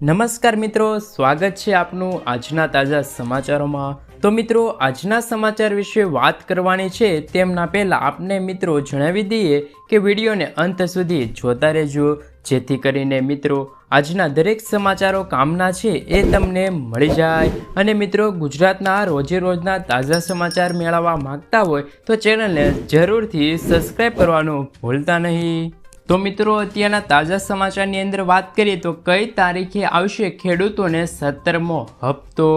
નમસ્કાર મિત્રો, સ્વાગત છે આપનું આજના તાજા સમાચારોમાં. તો મિત્રો, આજના સમાચાર વિશે વાત કરવાની છે, તેમના પહેલાં આપને મિત્રો જણાવી દઈએ કે વિડીયોને અંત સુધી જોતા રહેજો, જેથી કરીને મિત્રો, આજના દરેક સમાચારો કામના છે એ તમને મળી જાય. અને મિત્રો, ગુજરાતના રોજે રોજના તાજા સમાચાર મેળવવા માંગતા હોય તો ચેનલને જરૂરથી સબસ્ક્રાઈબ કરવાનું ભૂલતા નહીં. તો મિત્રો, અત્યારના તાજા સમાચારની અંદર વાત કરીએ તો કઈ તારીખે આવશે ખેડૂતોને સત્તરમો હપ્તો?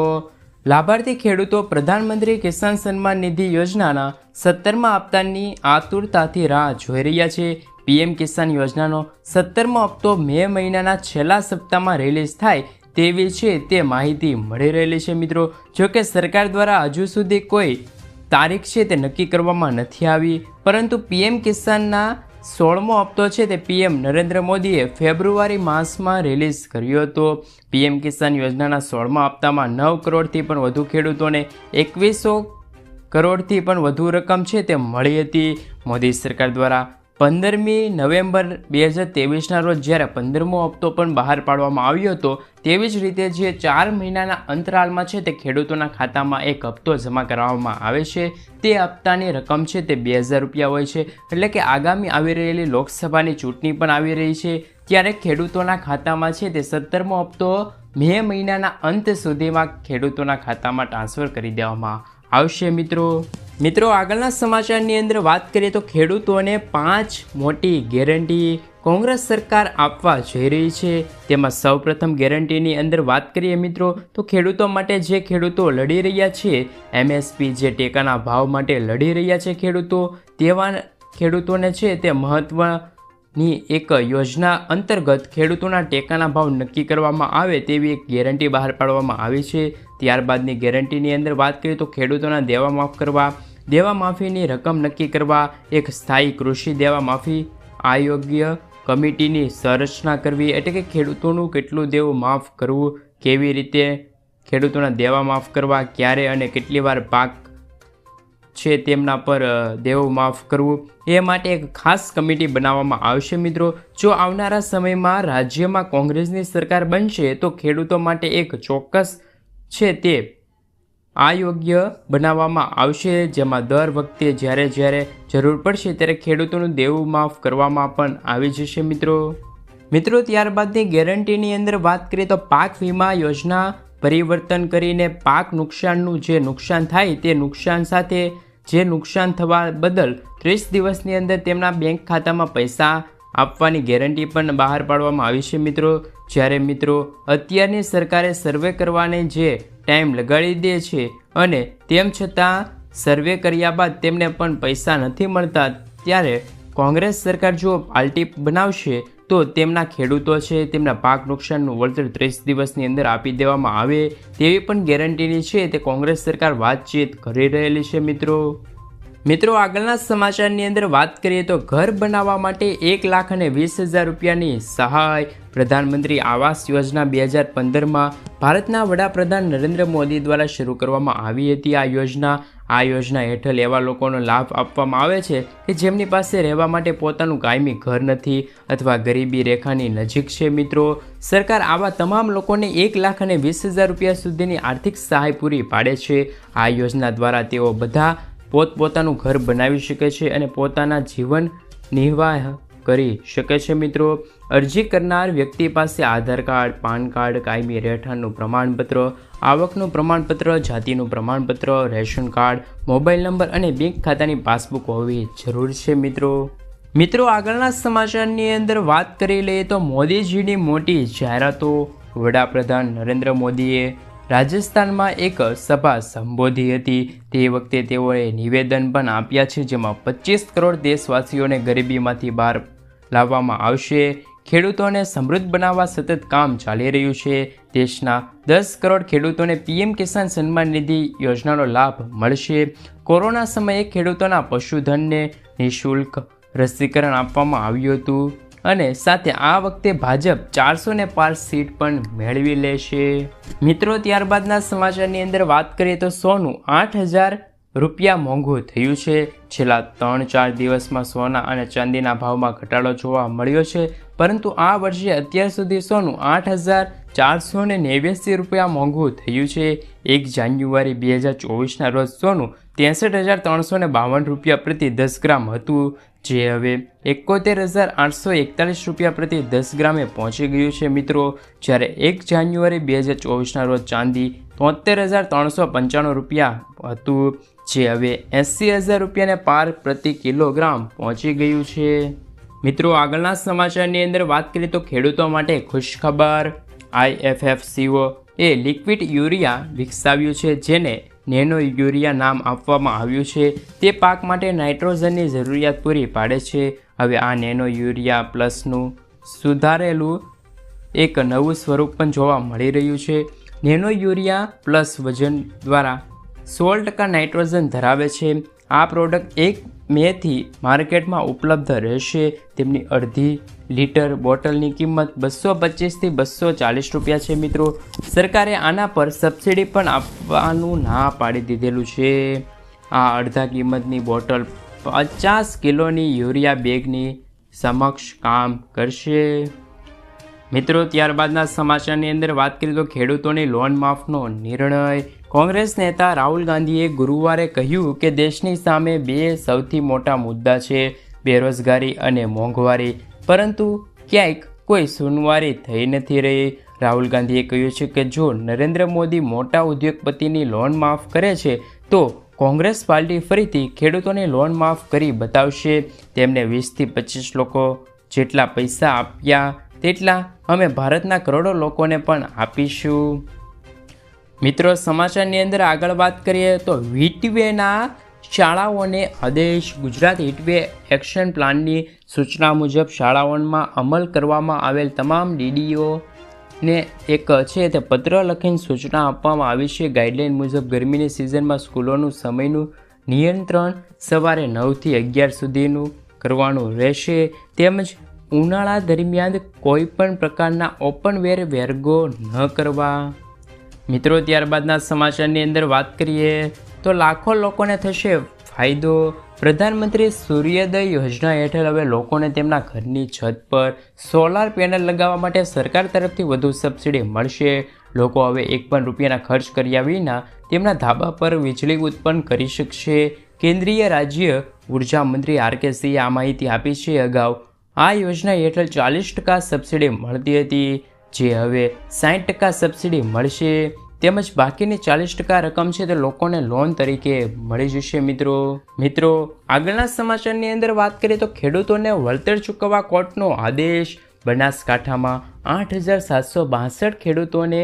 લાભાર્થી ખેડૂતો પ્રધાનમંત્રી કિસાન સન્માન નિધિ યોજનાના સત્તરમા હપ્તાની આતુરતાથી રાહ જોઈ રહ્યા છે. પીએમ કિસાન યોજનાનો સત્તરમો હપ્તો મે મહિનાના છેલ્લા સપ્તાહમાં રિલીઝ થાય તેવી છે તે માહિતી મળી રહેલી છે મિત્રો. જોકે સરકાર દ્વારા હજુ સુધી કોઈ તારીખ છે તે નક્કી કરવામાં નથી આવી, પરંતુ પીએમ કિસાનના સોળમો હપ્તો છે તે પીએમ નરેન્દ્ર મોદીએ ફેબ્રુઆરી માસમાં રિલીઝ કર્યો હતો. પીએમ કિસાન યોજનાના સોળમા હપ્તામાં નવ કરોડથી પણ વધુ ખેડૂતોને એકવીસો કરોડથી પણ વધુ રકમ છે તે મળી હતી. મોદી સરકાર દ્વારા પંદરમી નવેમ્બર બે હજાર તેવીસના રોજ જ્યારે પંદરમો હપ્તો પણ બહાર પાડવામાં આવ્યો હતો, તેવી જ રીતે જે ચાર મહિનાના અંતરાલમાં છે તે ખેડૂતોના ખાતામાં એક હપ્તો જમા કરાવવામાં આવે છે. તે હપ્તાની રકમ છે તે બે હજાર રૂપિયા હોય છે, એટલે કે આગામી આવી રહેલી લોકસભાની ચૂંટણી પણ આવી રહી છે. ત્યારે ખેડૂતોના ખાતામાં છે તે સત્તરમો હપ્તો મે મહિનાના અંત સુધીમાં ખેડૂતોના ખાતામાં ટ્રાન્સફર કરી દેવામાં આવશે મિત્રો. મિત્રો, આગળના સમાચારની અંદર વાત કરીએ તો ખેડૂતોને પાંચ મોટી ગેરંટી કોંગ્રેસ સરકાર આપવા જઈ રહી છે. તેમાં સૌપ્રથમ ગેરંટીની અંદર વાત કરીએ મિત્રો, તો ખેડૂતો માટે જે ખેડૂતો લડી રહ્યા છે, એમએસપી જે ટેકાના ભાવ માટે લડી રહ્યા છે ખેડૂતો, તેવા ખેડૂતોને છે તે મહત્વની એક યોજના અંતર્ગત ખેડૂતોના ટેકાના ભાવ નક્કી કરવામાં આવે તેવી એક ગેરંટી બહાર પાડવામાં આવી છે. ત્યારબાદની ગેરંટીની અંદર વાત કરીએ તો ખેડૂતોના દેવા માફ કરવા, દેવા માફીની રકમ નક્કી કરવા, એક સ્થાયી કૃષિ દેવા માફી, આયોગ્ય કમિટીની સંરચના કરવી, એટલે કે ખેડૂતોનું કેટલું દેવું માફ કરવું, કેવી રીતે ખેડૂતોના દેવા માફ કરવા, ક્યારે અને કેટલી વાર પાક છે તેમના પર દેવું માફ કરવું, એ માટે એક ખાસ કમિટી બનાવવામાં આવશે મિત્રો. જો આવનારા સમયમાં રાજ્યમાં કોંગ્રેસની સરકાર બનશે, તો ખેડૂતો માટે એક ચોક્કસ છે તે આ યોગ્ય બનાવવામાં આવશે, જેમાં દર વખતે જ્યારે જ્યારે જરૂર પડશે ત્યારે ખેડૂતોનું દેવું માફ કરવામાં પણ આવી જશે, મિત્રો. મિત્રો ત્યારબાદની ગેરંટીની અંદર વાત કરીએ તો પાક વીમા યોજના પરિવર્તન કરીને પાક નુકસાનનું જે નુકસાન થાય તે નુકસાન સાથે જે નુકસાન થવા બદલ ત્રીસ દિવસની અંદર તેમના બેંક ખાતામાં પૈસા આપવાની ગેરંટી પણ બહાર પાડવામાં આવી છે, મિત્રો. જ્યારે મિત્રો અત્યારની સરકારે સર્વે કરવાને જે ટાઈમ લગાડી દે છે અને તેમ છતાં સર્વે કર્યા બાદ તેમને પણ પૈસા નથી મળતા, ત્યારે કોંગ્રેસ સરકાર જો પાર્ટી બનાવશે, તો તેમના ખેડૂતો છે તેમના પાક નુકસાનનું વળતર ત્રીસ દિવસની અંદર આપી દેવામાં આવે, તેવી પણ ગેરંટીની છે તે કોંગ્રેસ સરકાર વાતચીત કરી રહેલી છે મિત્રો. મિત્રો, આગળના સમાચારની અંદર વાત કરીએ તો ઘર બનાવવા માટે એક લાખ અને વીસ હજાર રૂપિયાની સહાય પ્રધાનમંત્રી આવાસ યોજના બે હજાર પંદરમાં ભારતના વડાપ્રધાન નરેન્દ્ર મોદી દ્વારા શરૂ કરવામાં આવી હતી. આ યોજના આ યોજના હેઠળ એવા લોકોનો લાભ આપવામાં આવે છે કે જેમની પાસે રહેવા માટે પોતાનું કાયમી ઘર નથી અથવા ગરીબી રેખાની નજીક છે. મિત્રો, સરકાર આવા તમામ લોકોને એક લાખ અને વીસ હજાર રૂપિયા સુધીની આર્થિક સહાય પૂરી પાડે છે. આ યોજના દ્વારા તેઓ બધા પોતપોતાનું ઘર બનાવી શકે છે અને પોતાના જીવન નિર્વાહ કરી શકે છે મિત્રો. અરજી કરનાર વ્યક્તિ પાસે આધાર કાર્ડ, પાન કાર્ડ, કાયમી રહેઠાણનું પ્રમાણપત્ર, આવકનું પ્રમાણપત્ર, જાતિનું પ્રમાણપત્ર, રેશન કાર્ડ, મોબાઈલ નંબર અને બેંક ખાતાની પાસબુક હોવી જરૂર છે મિત્રો. મિત્રો, આગળના સમાચારની અંદર વાત કરી લઈએ તો મોદીજીની મોટી જાહેરાતો વડાપ્રધાન નરેન્દ્ર મોદીએ રાજસ્થાનમાં એક સભા સંબોધી હતી. તે વખતે તેઓએ નિવેદન પણ આપ્યા છે, જેમાં પચીસ કરોડ દેશવાસીઓને ગરીબીમાંથી બહાર લાવવામાં આવશે. ખેડૂતોને સમૃદ્ધ બનાવવા સતત કામ ચાલી રહ્યું છે. દેશના દસ કરોડ ખેડૂતોને પીએમ કિસાન સન્માન નિધિ યોજનાનો લાભ મળશે. કોરોના સમયે ખેડૂતોના પશુધનને નિઃશુલ્ક રસીકરણ આપવામાં આવ્યું હતું. અને સાથે આ વખતે ભાજપ ચારસો ને પાંચ સીટ પણ મેળવી લેશે. મિત્રો, ત્યારબાદના સમાચારની અંદર વાત કરીએ તો સોનું આઠ હજાર રૂપિયા મોંઘું થયું છે. છેલ્લા ત્રણ ચાર દિવસમાં સોના અને ચાંદીના ભાવમાં ઘટાડો જોવા મળ્યો છે. પરંતુ આ વર્ષે અત્યાર સુધી સોનું આઠ હજાર ચારસો ને નેવ્યાસી રૂપિયા મોંઘું થયું છે. એક જાન્યુઆરી બે હજાર ચોવીસના રોજ સોનું ત્રેસઠ હજાર ત્રણસો બાવન રૂપિયા પ્રતિ દસ ગ્રામ હતું. જે હવે એકોતેર હજાર આઠસો એકતાલીસ રૂપિયા પ્રતિ દસ ગ્રામે પહોંચી ગયું છે, મિત્રો. જ્યારે એક જાન્યુઆરી બે હજાર ચોવીસના રોજ ચાંદી તોતેર હજાર ત્રણસો પંચાણું રૂપિયા હતું, જે હવે એંસી હજાર રૂપિયાને પાર પ્રતિ કિલોગ્રામ પહોંચી ગયું છે. મિત્રો, આગળના સમાચારની અંદર વાત કરીએ તો ખેડૂતો માટે ખુશખબર આઈએફએફસીઓ એ લિક્વિડ યુરિયા વિકસાવ્યું છે, જેને નેનો યુરિયા નામ આપવામાં આવ્યું છે. તે પાક માટે નાઇટ્રોજનની જરૂરિયાત પૂરી પાડે છે. હવે આ નેનો યુરિયા પ્લસનું સુધારેલું એક નવું સ્વરૂપ પણ જોવા મળી રહ્યું છે. નેનો યુરિયા પ્લસ વજન દ્વારા સોળ ટકા નાઇટ્રોજન ધરાવે છે. આ પ્રોડક્ટ એક મેથી માર્કેટમાં ઉપલબ્ધ રહેશે. તેમની અડધી લીટર બોટલની કિંમત બસો પચીસથી બસો ચાલીસ રૂપિયા છે મિત્રો. સરકારે આના પર સબસિડી પણ આપવાનું ના પાડી દીધેલું છે. આ અડધા કિંમતની બોટલ પચાસ કિલોની યુરિયા બેગની સમક્ષ કામ કરશે. મિત્રો, ત્યારબાદના સમાચારની અંદર વાત કરીએ તો ખેડૂતોની લોન માફનો નિર્ણય. કોંગ્રેસ નેતા રાહુલ ગાંધીએ ગુરુવારે કહ્યું કે દેશની સામે બે સૌથી મોટા મુદ્દા છે, બેરોજગારી અને મોંઘવારી. પરંતુ ક્યાંક કોઈ સુનવારી થઈ નથી રહી. રાહુલ ગાંધીએ કહ્યું છે કે જો નરેન્દ્ર મોદી મોટા ઉદ્યોગપતિની લોન માફ કરે છે, તો કોંગ્રેસ પાર્ટી ફરીથી ખેડૂતોની લોન માફ કરી બતાવશે. તેમને વીસથી પચીસ લોકો જેટલા પૈસા આપ્યા તેટલા અમે ભારતના કરોડો લોકોને પણ આપીશું. મિત્રો, સમાચારની અંદર આગળ વાત કરીએ તો હિટવેના શાળાઓને આદેશ. ગુજરાત હિટવે એક્શન પ્લાનની સૂચના મુજબ શાળાઓમાં અમલ કરવામાં આવેલ તમામ ડીડીઓ ને એક છે તે પત્ર લખીને સૂચના આપવામાં આવી છે. ગાઈડલાઇન મુજબ ગરમીની સિઝનમાં સ્કૂલોનું સમયનું નિયંત્રણ સવારે નવથી અગિયાર સુધીનું કરવાનું રહેશે. તેમજ ઉનાળા દરમિયાન કોઈ પણ પ્રકારના ઓપન વેર વેરગો ન કરવા. મિત્રો, ત્યારબાદના સમાચારની અંદર વાત કરીએ તો લાખો લોકોને થશે ફાયદો. પ્રધાનમંત્રી સૂર્યોદય યોજના હેઠળ હવે લોકોને તેમના ઘરની છત પર સોલાર પેનલ લગાવવા માટે સરકાર તરફથી વધુ સબસિડી મળશે. લોકો હવે એક પણ રૂપિયાના ખર્ચ કર્યા વિના તેમના ધાબા પર વીજળી ઉત્પન્ન કરી શકશે. કેન્દ્રીય રાજ્ય ઊર્જા મંત્રી આર કે સિંહે આ માહિતી આપી છે. અગાઉ આ યોજના હેઠળ ચાલીસ ટકા સબસિડી મળતી હતી, જે હવે સાઠ ટકા સબસિડી મળશે. તેમજ બાકીની ચાલીસ ટકા રકમ છે તે લોકોને લોન તરીકે મળી જશે, મિત્રો. મિત્રો, આગળના સમાચારની અંદર વાત કરીએ તો ખેડૂતોને વળતર ચૂકવવા કોર્ટનો આદેશ. બનાસકાંઠામાં આઠ હજાર સાતસો બાસઠ ખેડૂતોને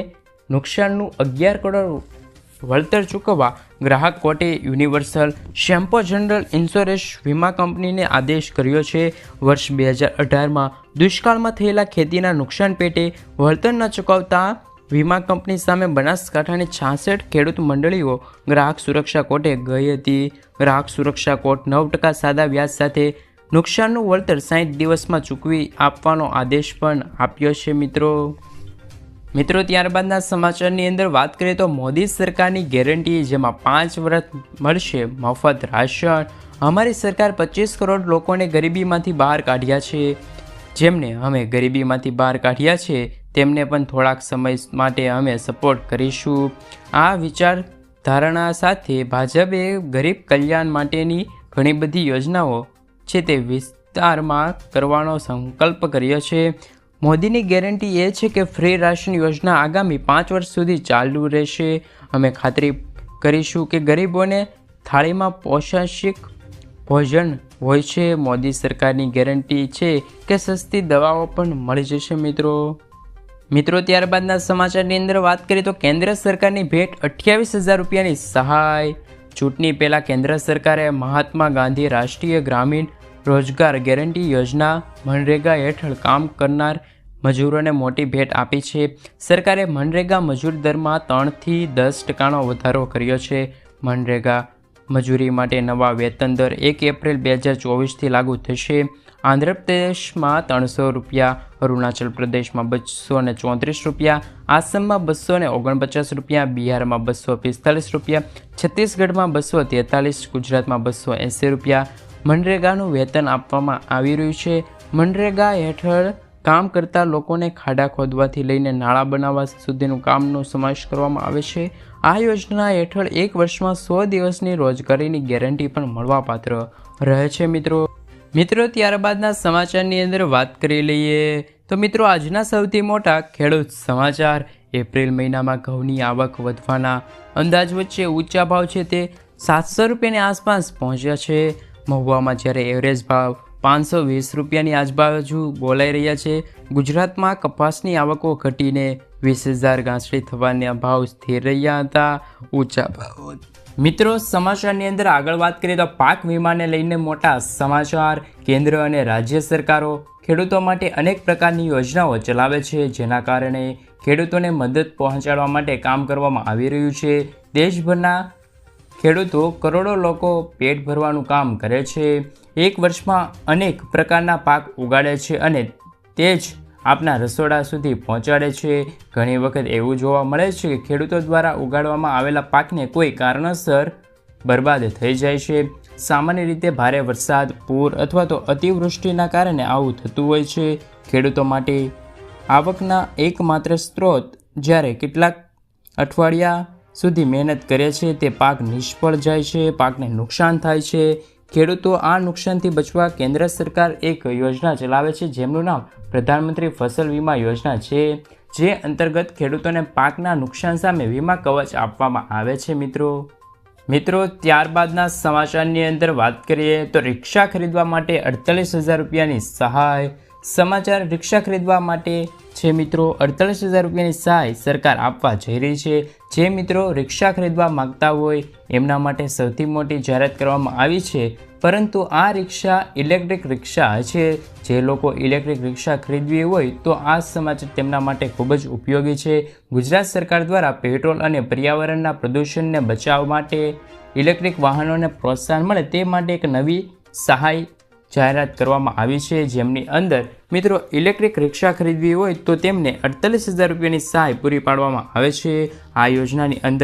નુકસાનનું અગિયાર કરોડ વળતર ચૂકવવા ગ્રાહક કોર્ટે યુનિવર્સલ શેમ્પો જનરલ ઇન્સ્યોરન્સ વીમા કંપનીને આદેશ કર્યો છે. વર્ષ બે હજાર અઢારમાં દુષ્કાળમાં થયેલા ખેતીના નુકસાન પેટે વળતર ન ચૂકવતા વીમા કંપની સામે બનાસકાંઠાની છાસઠ ખેડૂત મંડળીઓ ગ્રાહક સુરક્ષા કોર્ટે ગઈ હતી. ગ્રાહક સુરક્ષા કોર્ટ નવ ટકા સાદા વ્યાજ સાથે નુકસાનનું વળતર સાઠ દિવસમાં ચૂકવી આપવાનો આદેશ પણ આપ્યો છે મિત્રો. મિત્રો, ત્યારબાદના સમાચારની અંદર વાત કરીએ તો મોદી સરકારની ગેરંટી જેમાં પાંચ વર્ષ મળશે મફત રાશન. અમારી સરકાર પચીસ કરોડ લોકોને ગરીબીમાંથી બહાર કાઢ્યા છે. જેમને અમે ગરીબીમાંથી બહાર કાઢ્યા છે, તેમને પણ થોડાક સમય માટે અમે સપોર્ટ કરીશું. આ વિચાર ધારણા સાથે ભાજપે ગરીબ કલ્યાણ માટેની ઘણી બધી યોજનાઓ છે, તે વિસ્તારમાં કરવાનો સંકલ્પ કર્યો છે. મોદીની ગેરંટી એ છે કે ફ્રી રાશન યોજના આગામી પાંચ વર્ષ સુધી ચાલુ રહેશે. અમે ખાતરી કરીશું કે ગરીબોને થાળીમાં પોષાશિક ભોજન હોય છે. મોદી સરકારની ગેરંટી છે કે સસ્તી દવાઓ પણ મળી જશે, મિત્રો. મિત્રો, ત્યારબાદના સમાચારની અંદર વાત કરીએ તો કેન્દ્ર સરકારની ભેટ અઠ્યાવીસ હજાર રૂપિયાની સહાય. ચૂંટણી પહેલાં કેન્દ્ર સરકારે મહાત્મા ગાંધી રાષ્ટ્રીય ગ્રામીણ રોજગાર ગેરંટી યોજના મનરેગા હેઠળ કામ કરનાર મજૂરોને મોટી ભેટ આપી છે. સરકારે મનરેગા મજૂર દરમાં ત્રણથી દસ ટકાનો વધારો કર્યો છે. મનરેગા મજૂરી માટે નવા વેતન દર એક એપ્રિલ બે હજાર ચોવીસથી લાગુ થશે. આંધ્રપ્રદેશમાં ત્રણસો રૂપિયા, અરુણાચલ પ્રદેશમાં બસો ને ચોત્રીસ રૂપિયા, આસામમાં બસો ને ઓગણપચાસ રૂપિયા, બિહારમાં બસો પિસ્તાલીસ રૂપિયા, છત્તીસગઢમાં બસો તેતાલીસ, ગુજરાતમાં બસો એંસી રૂપિયા મનરેગાનું વેતન આપવામાં આવી રહ્યું છે. મનરેગા હેઠળ કામ કરતા લોકોને ખાડા ખોદવાથી લઈને નાણાં બનાવવા સુધીનું કામનો સમાવેશ કરવામાં આવે છે. આ યોજના હેઠળ એક વર્ષમાં સો દિવસની રોજગારીની ગેરંટી પણ મળવાપાત્ર રહે છે મિત્રો. મિત્રો, ત્યારબાદના સમાચારની અંદર વાત કરી લઈએ તો મિત્રો, આજના સૌથી મોટા ખેડૂત સમાચાર. એપ્રિલ મહિનામાં ઘઉંની આવક વધવાના અંદાજ વચ્ચે ઊંચા ભાવ છે તે સાતસો રૂપિયાની આસપાસ પહોંચ્યા છે. મહુવામાં જ્યારે એવરેજ ભાવ પાંચસો વીસ રૂપિયાની આજુબાજુ બોલાઈ રહ્યા છે, ગુજરાતમાં કપાસની આવકો ઘટીને વીસ હજાર ગાંસડી થવાના ભાવ સ્થિર રહ્યા હતા, ઊંચા ભાવ મિત્રો, સમાચારની અંદર આગળ વાત કરીએ તો પાક વીમાને લઈને મોટા સમાચાર. કેન્દ્ર અને રાજ્ય સરકારો ખેડૂતો માટે અનેક પ્રકારની યોજનાઓ ચલાવે છે, જેના કારણે ખેડૂતોને મદદ પહોંચાડવા માટે કામ કરવામાં આવી રહ્યું છે. દેશભરના ખેડૂતો કરોડો લોકો પેટ ભરવાનું કામ કરે છે. એક વર્ષમાં અનેક પ્રકારના પાક ઉગાડે છે અને તે જ આપના રસોડા સુધી પહોંચાડે છે. ઘણી વખત એવું જોવા મળે છે કે ખેડૂતો દ્વારા ઉગાડવામાં આવેલા પાકને કોઈ કારણસર બરબાદ થઈ જાય છે. સામાન્ય રીતે ભારે વરસાદ, પૂર અથવા તો અતિવૃષ્ટિના કારણે આવું થતું હોય છે. ખેડૂતો માટે આવકના એકમાત્ર સ્ત્રોત જ્યારે કેટલાક અઠવાડિયા સુધી મહેનત કરે છે, તે પાક નિષ્ફળ જાય છે, પાકને નુકસાન થાય છે. ખેડૂતો આ નુકસાનથી બચવા કેન્દ્ર સરકાર એક યોજના ચલાવે છે, જેમનું નામ પ્રધાનમંત્રી ફસલ વીમા યોજના છે. જે અંતર્ગત ખેડૂતોને પાકના નુકસાન સામે વીમા કવચ આપવામાં આવે છે, મિત્રો. મિત્રો, ત્યારબાદના સમાચારની અંદર વાત કરીએ તો રિક્ષા ખરીદવા માટે અડતાલીસ હજાર રૂપિયાની સહાય સમાચાર રિક્ષા ખરીદવા માટે છે મિત્રો અડતાલીસ હજાર રૂપિયાની સહાય સરકાર આપવા જઈ રહી છે, જે મિત્રો રિક્ષા ખરીદવા માગતા હોય એમના માટે સૌથી મોટી જાહેરાત કરવામાં આવી છે. પરંતુ આ રિક્ષા ઇલેક્ટ્રિક રિક્ષા છે. જે લોકો ઇલેક્ટ્રિક રિક્ષા ખરીદવી હોય તો આ સમાચાર તેમના માટે ખૂબ જ ઉપયોગી છે. ગુજરાત સરકાર દ્વારા પેટ્રોલ અને પર્યાવરણના પ્રદૂષણને બચાવવા માટે ઇલેક્ટ્રિક વાહનોને પ્રોત્સાહન મળે તે માટે એક નવી સહાય જાહેરાત કરવામાં આવી છે. જેમની અંદર મિત્રો ઇલેક્ટ્રિક રિક્ષા ખરીદવી હોય તો તેમને અડતાલીસ હજાર રૂપિયાની સહાય પૂરી પાડવામાં આવે છે. આ યોજનાની અંદર